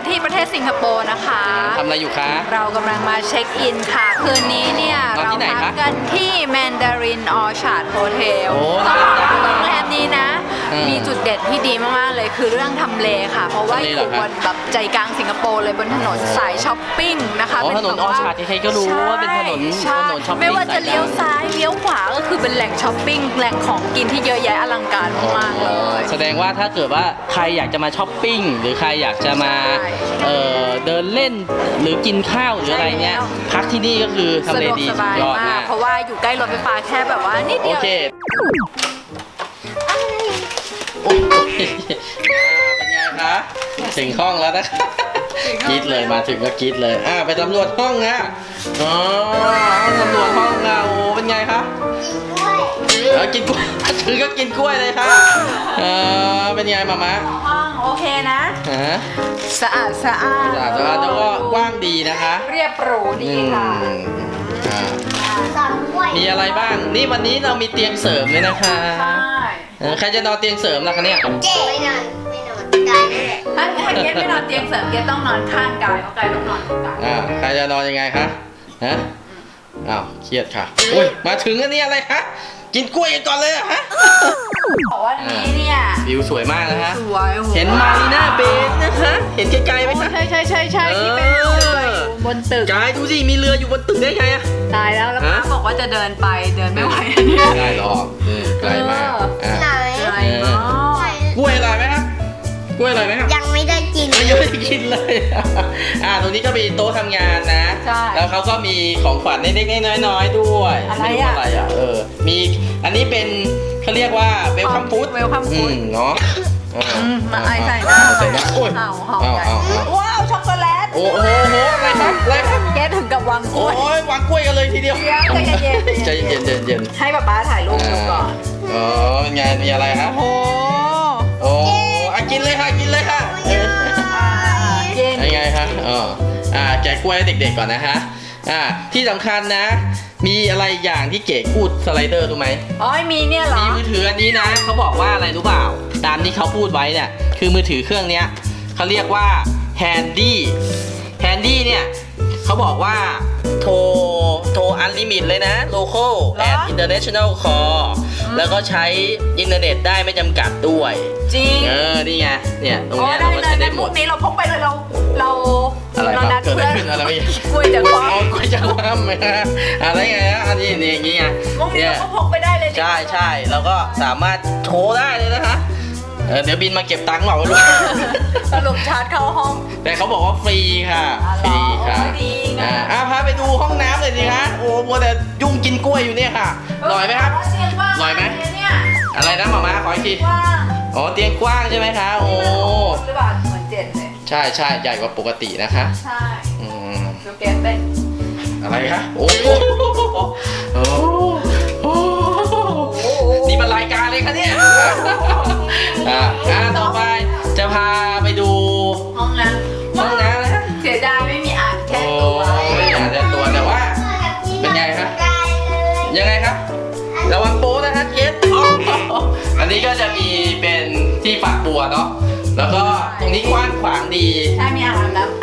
กันที่ประเทศสิงคโปร์นะคะ ทำอะไรอยู่คะ เรากำลังมาเช็คอินค่ะ คืนนี้เนี่ย นอนเราที่ไหนพัคะกันที่แมนดารินออชาร์ดโฮเทลโอ้ต้องบอกว่าโรงแรมนี้นะ อืมมีจุดเด่นที่ดีมากๆเลยคือเรื่องทำเลค่ะ เพราะว่าทำอเลยู่เหรอคะบนแบบใจกลางสิงคโปร์เลยบนถนนสายช้อปปิ้งนะคะอ๋อเป็ถนนแบบว่ Orchard ใครๆก็รู้ว่าเป็นถนนใช่ถนนช้อปปิ้งไม่ว่าจะสายกลางเลี้ยวซ้ายเลี้ยวขวาก็คือ เป็นแหล่งช้อปปิ้งแหล่งของกินที่เยอะแยะอลังการมากๆเลย แสดงว่าถ้าเกิดว่าใครอยากจะมาช้อปปิ้งหรือใครอยากจะมาใช่เอ่อเดินเล่นหรือกินข้าวหรืออะไรเนี้ยใช่แล้ว พักที่นี่ก็คือทำสะเลดวกดีสสุดบายยอดมามากกเพราะว่าอยู่ใกล้รถไฟฟ้าแค่แบบว่านิดโอเดียวเคโอ้ยเป็นไงคะถึงห้องแล้วนะคะกรีดเลยมาถึงก็กรีดเลยอ่าไปตำรวจห้องนะอ๋อตำรวจห้องนะโอ้เป็นไงคะ เออกินกล้วยถึงก็กินกล้วยเลยค่ะเออเป็นไงมามะห้องโอเคนะ ฮะสะอาดสะอาดสะอาดสะอาดแล้วก็กว้างดีนะคะเรียบหรูดีค่ะอืมอ่าสอนด้วยมีอะไรบ้าง นี่วันนี้เรามีเตียงเสริมเลยนะคะใช่เออใครจะนอนเตียงเสริมล่ะคะเนี่ย เจ๊ไม่นอนไม่นอนกายนี่แหละถ้าถ้าเกดไม่นอนเตียงเสริมเกดต้องนอนข้างกายเพราะกายต้องนอนข้างกายอ่าใครจะนอนยังไงคะ ฮะ อ้าวเครียดค่ะอุ้ยมาถึงอันนี้อะไรคะกินกล้วยกันก่อนเลยเหรอะฮะบอกว่านี้เนี่ยวิวสวยมากนะคะสวยโอ้โเห็นมารีน่าเบย์นะคะเห็นไกลๆไหมโอ้คะ ใช่ใช่ใช่ใช่ที่เป็นเออเรืออยู่บนตึกกายดูสิมีเรืออยู่บนตึกได้ไงอะ ตายแล้วแล้วฮะ ป้าบอกว่าจะเดินไปเดินไม่ไหวอันเนี่ยไม่ได้หรอกเออไกลมากอะไหนไกลมากกล้วยอร่อยไหมครับกล้วยอร่อยไหมครับ ยังไม่ได้กินไม่ยังไม่ได้กินเลย อ่าตรงนี้ก็มีโต๊ะทำงานนะ ใช่แล้วเขาก็มีของขวัญเล็กๆน้อยๆด้วยอะไรม่อะอะไรอะ เออ มี อันนี้เป็นเขาเรียกว่าเวลคัมฟู้ด Welcome อื food มเนาะอ่าอืมมาไอใส่อ่าน้ำใส่น้ำโอ้ย เอาหอมเอาใหญ่เอาเอา ว้าว ช็อกโกแลตโอ้โหโอ้โหอะไรครับอะไรครับเกดถึงกับวางกโอ้ล้วย ย วางกล้วยกันเลยทีเดียวเดี๋ยวใจเย็นๆ ใจเย็นๆใจเย็นให้ป๊าป๊าถ่ายรูปดูก่อนๆอ๋อเป็นไงมีอะไรครับโอ้โอ้อะกินเลยค่ะกิน อ๋ออ่าแกะกล้วยให้เด็กๆก่อนนะฮะอ่าที่สำคัญนะ มีอะไรอย่างที่เก๋พูดสไลเดอร์รู้ไหมอ๋อมีเนี่ยเหรอมีมือถืออันนี้นะเขาบอกว่าอะไรรู้เปล่า ตามที่เขาพูดไว้เนี่ยคือมือถือเครื่องเนี้ยเขาเรียกว่า Handy Handy เนี่ยเขาบอกว่าโทรโทรอัน ลิมิตเลยนะ local เหรอ and international call แล้วก็ใช้อินเทอร์เน็ตได้ไม่จำกัดด้วย จริง เออ นี่ไง เนี่ย ตรงโอ้เนี้ยได้เราก็เลยใช้ในได้หพมวดกนี้เราพกไปเลยเราเราอะไรเราคนัรัดบเกิดเพื่อะไรอนขึ้นอะไรไม่กล้วยจะคว้าเอากล้วยจะคว่ำไหมฮะอะไรไงฮะอันนี้นี่อย่างงี้ไงพวกนี้เนี่ยเราก็พกไปได้เลยใช่ใช่แล้วก็สามารถโทรได้เลยนะคะ เออเดี๋ยวบินมาเก็บตังค์เปล่าไม่รู้ สรุปชาร์จเข้าห้อง แต่เขาบอกว่าฟรีค่ะอ๋อฟรีค่ะโอ้ยดีนะ อ่าอะพาไปดูห้องน้ำเลยสิคะโอ้มัวแต่ยุ่งกินกล้วยอยู่เนี่ยค่ะลอยไหมครับเตียงว่างลอยไหม เนี่ยอะไรนะหมาม่าขออีกทีว่างอ๋อเตียงกว้างใช่ไหมคะโอ้ หรือเปล่าเหมือนเจ็ดเลย ใช่ใช่ใหญ่กว่าปกตินะคะใช่อืมดูเกมเต้นอะไรคะโอ้โหโอ้โหนี่มันรายการเลยคะเนี่ย อ่าอ่าต่อไปจะพาไปดู ห้องน้ห้องน้ำนะฮะำเสียดายไม่มีอ่างแค่โอ้ตัวไม่อยากจะตัวแต่ว่า เป็นไงครับ ยังไงครับ ระวังโป๊นะฮะเกสอ๋ออันนี้ก็จะมีเป็นที่ฝักบัวเนาะ แล้วก็ตรงนี้กว้างขวางดี ใช่มีอ่างอาบน้ำ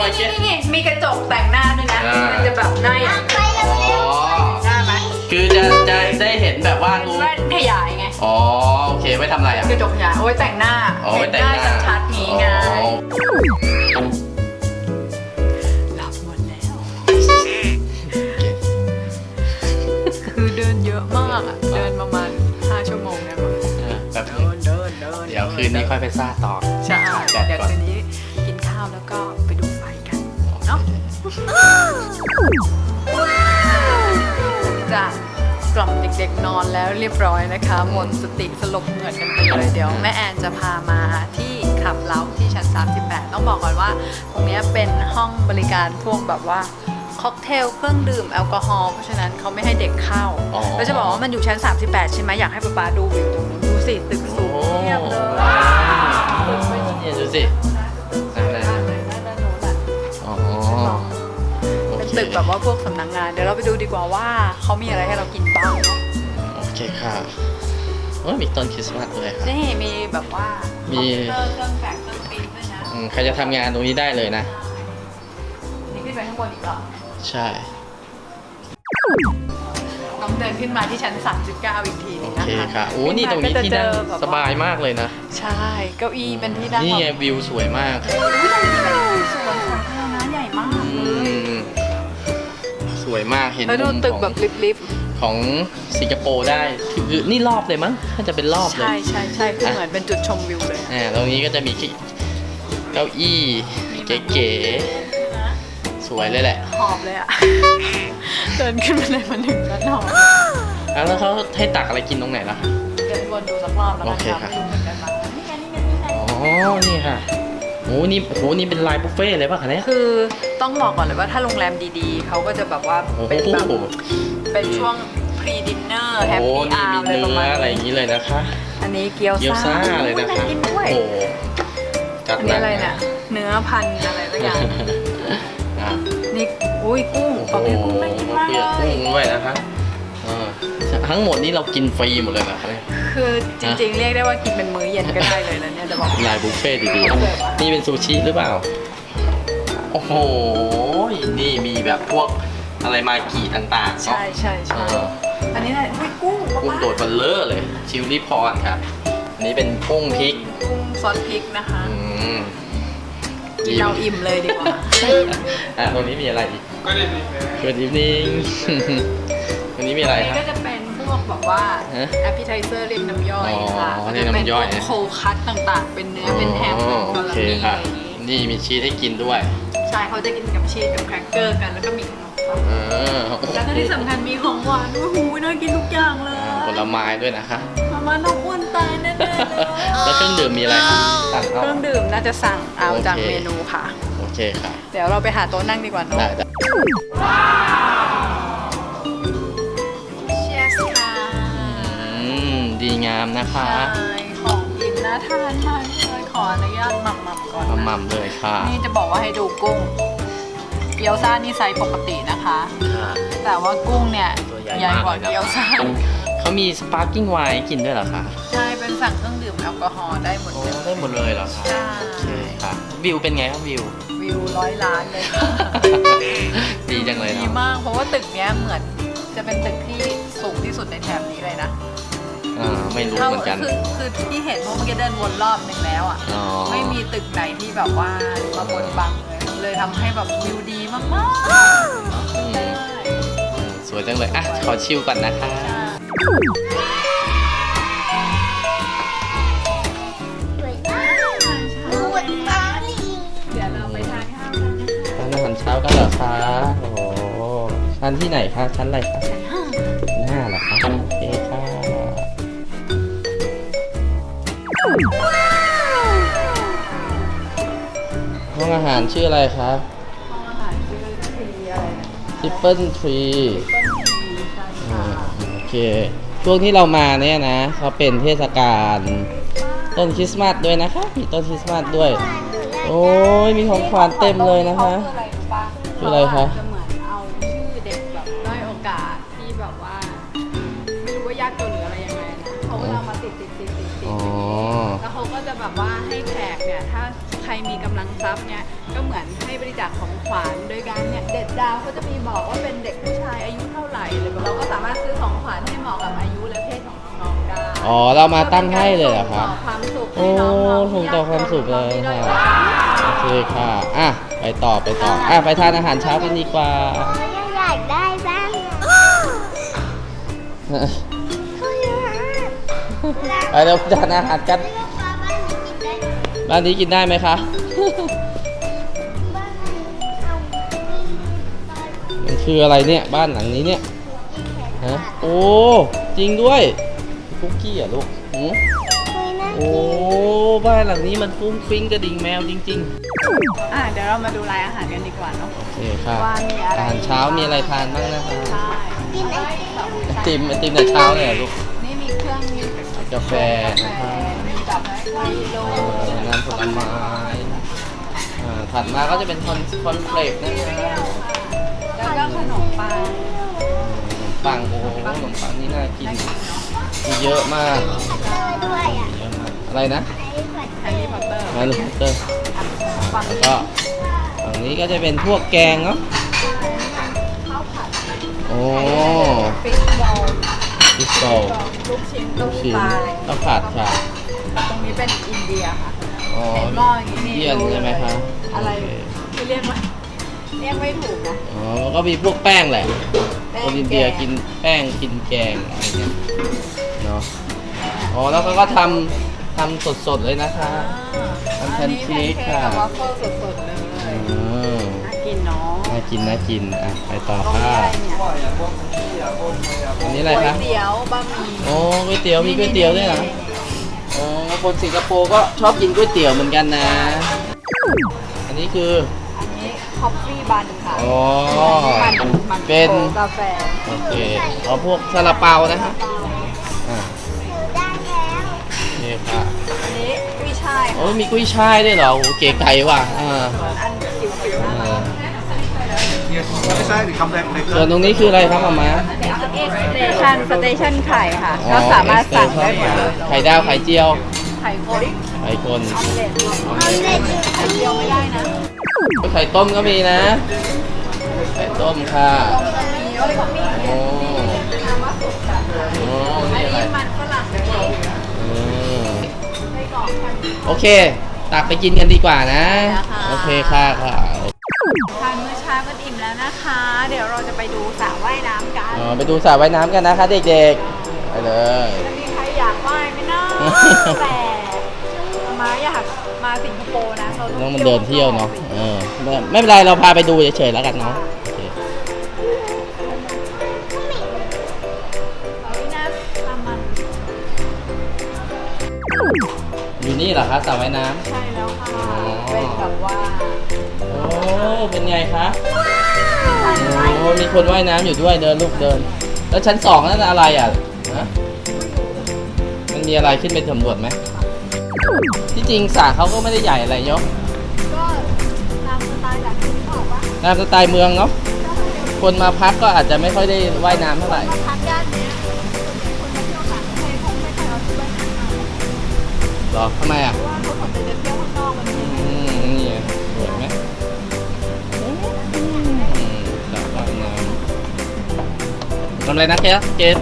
อ่าปล่อยปล่อยเช็ดนี่นี่มีกระจกแต่งหน้าด้วยนะ อ่ามั มันจะแบบหน้าอย่าง ไปเร็วอ๋อหน้าไหม คือจะจะได้เห็นแบบว่าเป็นรูปแว่นขยายไง อ๋อโอเคไว้ทำอะไรอะกระจกขยายเอาไว้แต่งหน้าอ๋อไว้เห็นแต่หงน้าหน้าชัดๆนี้ไงอ๋อหลับหมดแล้ว คือเดินเยอะมากอะเดินประมาณ 5 ชั่วโมงได้มั้งเออแบบเดินเดินเดินเดี๋ยวคืนนี้ค่อยไปซ่าต่อ ใช่แบตเดี๋ยวก่อนคืนนี้กิน ข้าวแล้วก็ไปดูไฟกันเนาะจ้ะกล่อมเด็กๆนอนแล้วเรียบร้อยนะคะ หมดสติสลบเหมือดกันไปเลยเดี๋ยวแม่แอนจะพามาที่ขับเล้าที่ชั้น 38 ต้องบอกก่อนว่า ตรงเนี้ยเป็นห้องบริการพวกแบบว่าค็อกเทลเครื่องดื่มแอลกอฮอล์เพราะฉะนั้นเขาไม่ให้เด็กเข้าอ๋อแล้วจะบอกว่ามันอยู่ชั้น 38 ใช่ไหมอยากให้ป๊าป๊าดูวิวตรงนู้นดูสิตึกสูงเทียบเลยเนี่ยดูสิ กแบบว่าพวกสำนักงาน เดี๋ยวเราไปดูดีกว่าว่าเขามีอะไรให้เรากินบ้างเนอะโอเคค่ะโอ้ยมีต้นคริสต์มาสด้วยค่ะนี่มีแบบว่ามีมีเครื่องแฝงเครื่องปีนด้วยนะอืมใครจะทำงานตรงนี้ได้เลยนะ นี่ขึ้นไปข้างบนอีกเหรอ ใช่น้องเดินขึ้นมาที่ชั้น 39 อีกทีหโอนึงเคนะคะค่ะโอ้นี่ตรงนี้ที่นั่งสบายมากเลยนะ ใช่ เก้าอี้เป็นที่นั่งนี่ไงแบบวิวสวยมากอุ๊ยตรงนี้เป็นสวนสาธารณะ วยมากเห็นแล้วดูมุมตึกของแบบลิฟต์ของสิงคโปร์ได้คือนี่รอบเลยมั้งถ้าจะเป็นรอบๆ เลย ใช่ใช่ใช่คือเหมือนเป็นจุดชมวิวเลยอะอ่าตรงนี้ก็จะมีเก้าอี้เก๋ๆสวยเลยแหละ หอบเลยอะเดินขึ้นมาเลยมาถึงแล้วหอบแล้วแล้วเขาให้ตักอะไรกินตรงไหนล่ะ เดินวนดูสักรอบแล้วโอกันเคค่ะค่ะไม่รู้เหมือนกันมานี่ไงนี่ไงนี่ไงอ๋อ นี่ค่ะ โอ้นี่โอ้โหนี่เป็นลายบุฟเฟ่ต์เลยป่ะคะเนี่ย คือต้องบอกก่อนเลยว่าถ้าโรงแรมดีๆ เขาก็จะแบบว่าโอ้โห เป็นแบบเป็นช่วง pre dinner โอ้ happy นี่ hour มีอะไรประเนื้มาอณอะไรอย่างนี้นี้เลยนะคะ อันนี้เกี๊ยวเกี๊ยวซ่าเลยนะอุ๊คะากินด้วยโอ้โหจัดอันหนี้นักอะไรเนี่ยเนื้อพันธุ์อะไรสักอย่างอะนี่อุ้ยกุ้งโอ้ขโหอบคุณกุ้งน่ากินมากเปลือกเลกุ้ยงด้วยนะคะเออทั้งหมดนี้เรากินฟรีหมดเลยนะคะเนี่ย คือจริงๆ เรียกได้ว่ากินเป็นมื้อเย็นก็ได้เลยนะเนี่ยจะบอก ลายบุฟเฟ่ต์ดีๆ นี่เป็นซูชิหรือเปล่า โอ้โห นี่มีแบบพวกอะไรมากิต่างๆเนาะใช่ใช่เอใช่ออันนี้อะไรอุ้ยกุ้งกุ้งโดดเบัลเลอร์เลย ชิลลี่พรครับ อันนี้เป็นกุ้งพริก กุ้งซอสพริกนะคะอืมกินเอาอิ่มเลยดีกว่าอะตรงนี้มีอะไรอีก ก็ดีก็ดีนิ่งตรงนี้มีอะไรอันนี้คก็รับจะเป็นพ วกแบบว่าฮะ appetizer เรียกน้ำย่อยอ๋อค่ะเรียกน้ำย่อย จะเป็นพวกโคคัตต่างๆ เป็นเนื้อเป็นแฮมอ๋เป็อนโอคาราเคเมลค่ะ อะไรอย่างงี้นี่มีชีสให้กินด้วยใช่เขาจะกินกับชีสกับแครกเกอร์กันแล้วก็มีขนมปังเออแล้วก็ที่สำคัญมีของหวานด้วยหูยน่ากินทุกอย่างเลยผลไม้ด้วยนะคะ มาม่าน้องอ้วนตายแน่ๆเลยแล้วเครื่องดื่มมีอะไรครับสั่งเคเอารื่องดื่มน่าจะสั่งเอาโอเคจากเมนูค่ะ โอเคค่ะ เดี๋ยวเราไปหาโต๊ะนั่งดีกว่าเนอะ ได้ได้ งามนะคะใช่ของกินน่าทานมากเลยขออนุญาตหม่ำๆก่อนมานะหม่ำเลยค่ะ นี่จะบอกว่าให้ดูกุ้ง เกี๊ยวซ่านี่ไซส์ปกตินะคะค่ะแต่ว่ากุ้งเนี่ยตัวใหญ่ใหญ่กว่าเลยครับ เกี๊ยวซ่าเขามีสปาร์กิ้งไวน์กินด้วยเหรอคะใช่เป็นสั่งเครื่องดื่มแอลกอฮอล์ได้หมดโอ้เลยได้หมดเลยเหรอคะใช่โอเคค่ะ วิวเป็นไงครับวิว วิวร้อยล้านเลยค่ะดีจังเลยดีเนาะมากเพราะว่าตึกเนี้ยเหมือนจะเป็นตึกที่สูงที่สุดในแถบนี้เลยนะ อ่าไม่รู้เหมือนกัน คือคือที่เห็นเพราะเมื่อกี้เดินวนรอบหนึ่งแล้วอะ อ๋อ ไม่มีตึกไหนที่แบบว่ามาบดบังเลยมันเลยทำให้แบบวิวดีมากอืมๆใช่อืมสวยจังเลยอะขอชิลก่อนนะคะ สวยมากดูบนฟ้านี่ เดี๋ยวเราไปทานข้าวกันนะคะทานอาหารเช้ากันเหรอคะ โอ้โหชั้นที่ไหนคะ ชั้นอะไรคะ ห้องอาหารชื่ออะไรครับห้องอาหารชื่อทรีอะไรนะทิปเปิลทรีต้นทรีใช่ค่ะโอเค ช่วงที่เรามาเนี่ยนะเขาเป็นเทศกาลต้นคริสต์มาสด้วยนะคะ มีต้นคริสต์มาสด้วย โอ้ยมีของขวัญเต็มเลยนะคะคืออะไรรู้ปะคืออะไรคะจะเหมือนเอาชื่อเด็กแบบด้อยโอกาสที่แบบว่าไม่รู้ว่ายากจนหรืออะไรยังไงนะเขาก็จะเอามาติดติดติดติดติดอ๋อแล้ว เขาก็จะแบบว่าให้แขกเนี่ยถ้าใครมีกำลังทรัพย์เนี่ยก็เหมือนให้บริจาคของขวัญโดยการเนี่ยเด็ดดาวเขาจะมีบอกว่าเป็นเด็กผู้ชายอายุเท่าไหร่เลยเราก็สามารถซื้อของขวัญให้เหมาะกับอายุและเพศของน้องๆได้อ๋อเรามาตั้งให้เลยเหรอคะส่งต่อความสุขโอ้ให้น้องๆส่งต่อความสุขเลยที่ด้อค่ะโอกาสโอเคค่ะอะไปต่อไปต่ออะไปทานอาหารเช้ากันดีกว่ายังอยากได้บ้างอะเขาเยอะมากไปเราทานอาหารกัน ไม่ต้องฟ้าบ้านนี้กินได้บ้านนี้กินได้ไหมคะบ้านนี้เอามันคืออะไรเนี่ย บ้านหลังนี้เนี่ยแขนฮะโอ้ จริงด้วยคุกกี้เหรอะลูกหือคุยนะโอ้ บ้านหลังนี้มันฟุ้งฟิ้งกระดิ่งแมวจริง อะเดี๋ยวเรามาดูรายอาหารกันดีกว่าเนาะ ๆ โอเคค่ะว่ามีอะไร อาหารเช้ามีอะไรทานบ้างนะคะใช่กินไอติมไอติมไอติมแต่เช้าเลยเหรอลูก นี่มีเครื่องมีกาแฟกานะแฟคะ มีแบบไมโลเอ่อน้ำผลไม้อ่าถัดมาก็จะเป็นคอนคอนเฟลกนะคะแล้วก็ขนมปังขนมปังโอ้โหขนมปังนี่น่ากินมีเยอะมากด้วยอะเยอะมากอะไรนะไอขวดแฮร์รี่พอตเตอร์มาลูกเตอร์ฝั่งแล้วนี้ก็ฝั่งนี้ก็จะเป็นพวกแกงเนาะข้าวผัดโอ้ฟิชโบลพิซโซลูกชิ้นลูลูกกชิ้นปลาข้าวผัดค่ะ ตรงนี้เป็นอินเดียค่ะอ๋อเห็นหม้ออย่างนี้นี่เยี่ยนใช่ไหมคะอะไรโเคที่เรียกว่าเรียกไม่ถูกนะอ๋อก็มีพวกแป้งแหละแป้คงนอินเดียกินแป้งกินแกงอะไรเงี้ยเนาะอ๋อแล้วเขาก็ทำทำสดๆเลยนะคะอ่าทำแพนเค้กค่ะอันนี้แพนเค้กกับวาฟเฟิลสดๆเลยอืมน่ากินเนาะน่ากินน่ากินอะไปต่อตรงค่ะนี้อะไรเนี่ยอันนี้อะไรก๋วยคะเตี๋ยวบะหมี่โอ้ก๋วยเตี๋ยวมีก๋วยเตี๋ยวด้วยเหรออ๋อ คนสิงคโปร์ก็ชอบกินก๋วยเตี๋ยวเหมือนกันนะ อันนี้คือ อันนี้คอฟฟี่บันค่ะอ๋อมันมันเป็นโคกาแฟโอเคเอาพวกซาลาเปานะคะอ่าหนูได้แล้วโอเคค่ะอันนี้กุ้ยช่ายโอ้ยมีกุ้ยช่ายด้วยเหรอโอ้โหเก๋ไก่ว่ะอ่าส่วนอันจิ๋วๆนะอ่า Yes, decided to come back ส่วน later. ตรงนี้คืออะไรครับมามาสเตชันสเตชันไข่ค่ะอ๋อก็สามารถสั่งได้หมดเลย ไข่ดาวไข่เจียว ไข่คนไข่คนออมเล็ตออมเล็ตไข่เจียวไม่ได้นะไข่ต้มก็มีนะ ไข่ต้มค่ะมีโอ้ยมีโอ้น้ำมะสุกค่ะโอ้อันนี่อะไรนี้มันฝรั่งเองอืมไส้กรอกพันโอเค ตักไปกินกันดีกว่านะได้ค่ะโอเคค่ะค่ะทานมื้อเช้ากันอิ่มแล้วนะคะ เดี๋ยวเราจะไปดูสระว่ายน้ำกันอ๋อไปดูสระว่ายน้ำกันนะคะเด็กๆ ไปเลยจะมีใครอยากว่ายไหมนะแต่มา อยากมาสิงคโปร์นะเราต้องมันเดินเที่ยวเนาะเออไม่ไม่เป็นไรเราพาไปดูเฉยๆแล้วกันเนาะโอเคเราวินาทำมันอยู่นี่เหรอคะสระว่ายน้ใช่แล้วค่ะอ๋อเป็นแบบว่าำโอ้เป็นไงคะโอ้มีคนว่ายน้ำอยู่ด้วยเดินลูกเดิน แล้วชั้นสองนั่นอะไรอะฮะมันมีอะไรขึ้นไปสำรวจไหม ที่จริงสระเขาก็ไม่ได้ใหญ่อะไรเนาะก็ตามสไตล์จากที่เขาบอกว่าตามสไตล์เมืองเนาะคนมาพักก็อาจจะไม่ค่อยได้ว่ายน้ำเท่าไหร่พักย่านเนี้ยคนมาเที่ยวต่างประเทศคงไม่เคยเอาชุดว่ายน้ำมาหรอทำไมอะ เพราะว่าเขาสนใจจะเที่ยวข้างนอกมันมีอืมนี่ไงสวยไหมอืมสระว่ายน้ำทำอะไรนะเกสเกส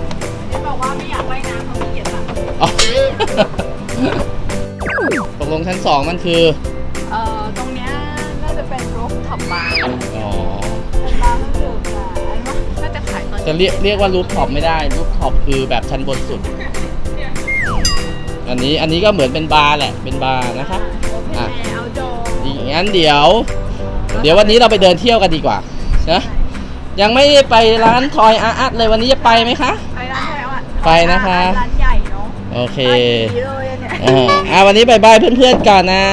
ที่บอกว่าไม่อยากว่ายน้ำเขาไม่เกียจละอ๋อต กลงชั้นสองมันคือ เอ่อตรงเนี้ยน่าจะเป็นรูฟท็อปบาร์อ๋อเป็นบาร์เครื่องดื่มค่ะอันว่าน่าจะขายตอนจะเรียกเรียกว่ารูฟท็อปไม่ได้รูฟท็อปคือแบบชั้นบนสุด อันนี้อันนี้ก็เหมือนเป็นบาร์แหละ เป็นบาร์นะคะ โอเพนอะ แอร์เอาโดอย่างนั้นเดี๋ยว เดี๋ยววันนี้เราไปเดินเที่ยวกันดีกว่านะยังไม่ได้ไปร้านทอยอาร์ตเลยวันนี้จะไปไหมคะ ไปร้านไหนวะไปนะคะ ร้านใหญ่เนาะโอเคร้านดีเลย อ่าวันนี้บายบายเพื่อนๆก่อนนะ